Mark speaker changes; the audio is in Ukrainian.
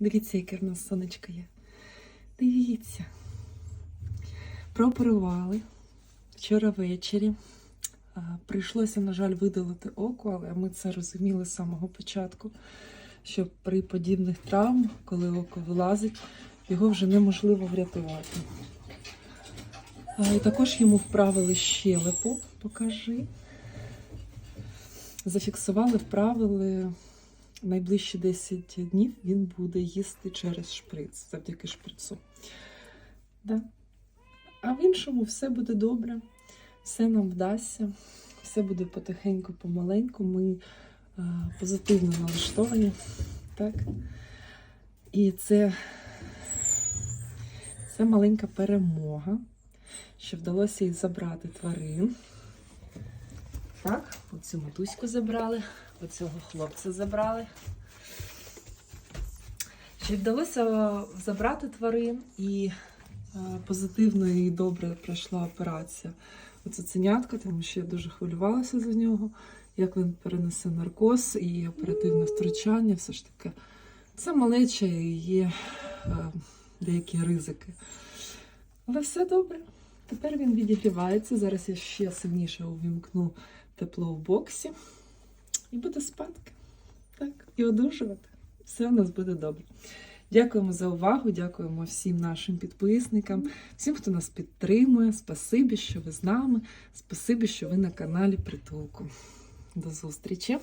Speaker 1: Дивіться, яке в нас сонечко є. Дивіться. Прооперували вчора ввечері. Прийшлося, на жаль, видалити око, але ми це розуміли з самого початку, що при подібних травм, коли око вилазить, його вже неможливо врятувати. Також йому вправили щелепу, покажи. Зафіксували, вправили. Найближчі 10 днів він буде їсти через шприц, завдяки шприцу. Да. А в іншому все буде добре, все нам вдасться, все буде потихеньку, помаленьку. Ми е, позитивно налаштовані. Так? І це, це маленька перемога, що вдалося і забрати тварин. Так, оцю матуську забрали, оцього хлопця забрали. Що вдалося забрати тварин і е, позитивно і добре пройшла операція. Оце ценятка, тому що я дуже хвилювалася за нього, як він перенесе наркоз і оперативне втручання. Все ж таки, це малеча і є е, деякі ризики. Але все добре. Тепер він відігрівається. Зараз я ще сильніше увімкну тепло в боксі і буде спадки. Так, і одужувати. Все в нас буде добре. Дякуємо за увагу, дякуємо всім нашим підписникам, всім, хто нас підтримує. Спасибі, що ви з нами. Спасибі, що ви на каналі Притулку. До зустрічі!